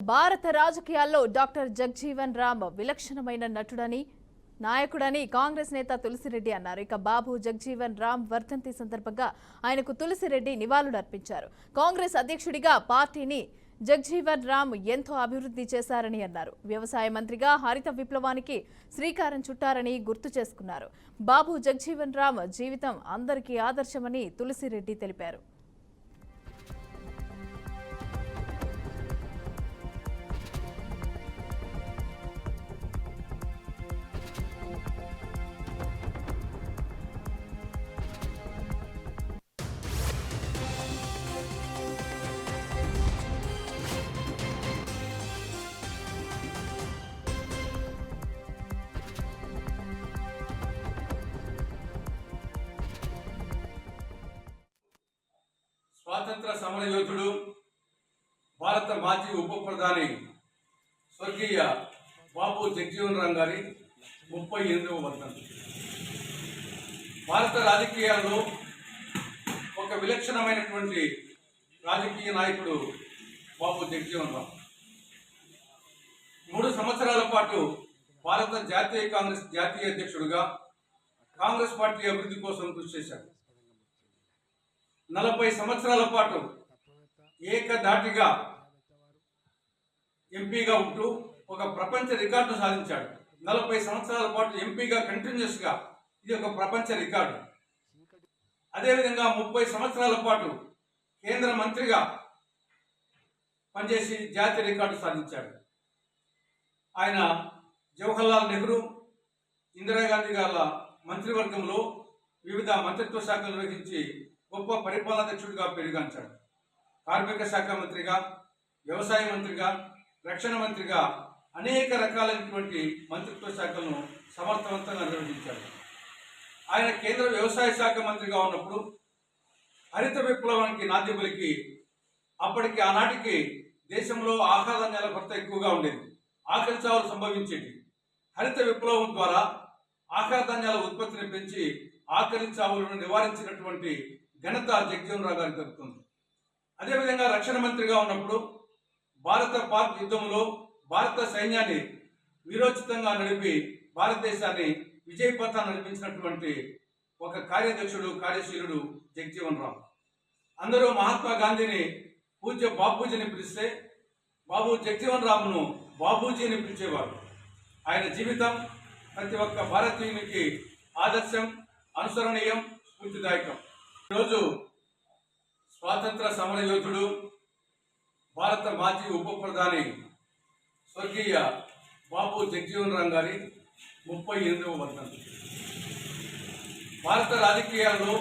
భారత రాజకీయాల్లో డాక్టర్ జగ్జీవన్ రామ్ విలక్షణమైన నటుడని నాయకుడని కాంగ్రెస్ నేత తులసిరెడ్డి అన్నారు. ఇక బాబు జగ్జీవన్ రామ్ వర్ధంతి సందర్భంగా ఆయనకు తులసిరెడ్డి నివాళులర్పించారు. కాంగ్రెస్ అధ్యక్షుడిగా పార్టీని జగ్జీవన్ రామ్ ఎంతో అభివృద్ధి చేశారని అన్నారు. వ్యవసాయ మంత్రిగా హరిత విప్లవానికి శ్రీకారం చుట్టారని గుర్తు చేసుకున్నారు. బాబు జగ్జీవన్ రామ్ జీవితం అందరికీ ఆదర్శమని తులసిరెడ్డి తెలిపారు. స్వాతంత్ర సమర యోధుడు భారత మాజీ ఉప ప్రధాని స్వర్గీయ బాబు జగ్జీవన్ రామ్ గారి ముప్పై ఎనిమిదవ వర్ధంతి. భారత రాజకీయాల్లో ఒక విలక్షణమైనటువంటి రాజకీయ నాయకుడు బాబు జగ్జీవన్ రామ్. మూడు సంవత్సరాల పాటు భారత జాతీయ కాంగ్రెస్ జాతీయ అధ్యక్షుడిగా కాంగ్రెస్ పార్టీ అభివృద్ధి కోసం కృషి చేశారు. నలభై సంవత్సరాల పాటు ఏకధాటిగా ఎంపీగా ఉంటూ ఒక ప్రపంచ రికార్డు సాధించాడు. నలభై సంవత్సరాల పాటు ఎంపీగా కంటిన్యూస్గా ఇది ఒక ప్రపంచ రికార్డు. అదేవిధంగా ముప్పై సంవత్సరాల పాటు కేంద్ర మంత్రిగా పనిచేసి జాతీయ రికార్డు సాధించాడు. ఆయన జవహర్లాల్ నెహ్రూ ఇందిరాగాంధీ గారి మంత్రివర్గంలో వివిధ మంత్రిత్వ శాఖలు నిర్వహించి గొప్ప పరిపాలనాధ్యక్షుడిగా పెరుగాంచాడు. కార్మిక శాఖ మంత్రిగా వ్యవసాయ మంత్రిగా రక్షణ మంత్రిగా అనేక రకాలైనటువంటి మంత్రిత్వ శాఖలను సమర్థవంతంగా నిర్వహించాడు. ఆయన కేంద్ర వ్యవసాయ శాఖ మంత్రిగా ఉన్నప్పుడు హరిత విప్లవానికి నాంది పలికి అప్పటికి ఆనాటికి దేశంలో ఆహాధాన్యాల కొరత ఎక్కువగా ఉండేది. ఆకలి చావులు సంభవించేది హరిత విప్లవం ద్వారా ఆహార ధాన్యాల ఉత్పత్తిని పెంచి ఆకలి చావులను నివారించినటువంటి ఘనత జగ్జీవన్ రావు గారికి దక్కుతుంది. అదేవిధంగా రక్షణ మంత్రిగా ఉన్నప్పుడు భారత పాక్ యుద్ధంలో భారత సైన్యాన్ని వీరోచితంగా నడిపి భారతదేశాన్ని విజయపథాన్ని నడిపించినటువంటి ఒక కార్యదక్షుడు కార్యశీలుడు జగ్జీవన్ రామ్ అందరూ మహాత్మా గాంధీని పూజ్య బాబూజీని పిలిస్తే బాబు జగజీవన్ రామ్ను బాబూజీని పిలిచేవారు. ఆయన జీవితం ప్రతి ఒక్క భారతీయునికి ఆదర్శం అనుసరణీయం స్ఫూర్తిదాయకం. ఈరోజు స్వాతంత్ర సమర యోధుడు భారత మాజీ ఉప ప్రధాని స్వర్గీయ బాబు జగజీవన్ రామ్ గారి ముప్పై ఎనిమిదవ వర్ధంతి భారత రాజకీయాల్లో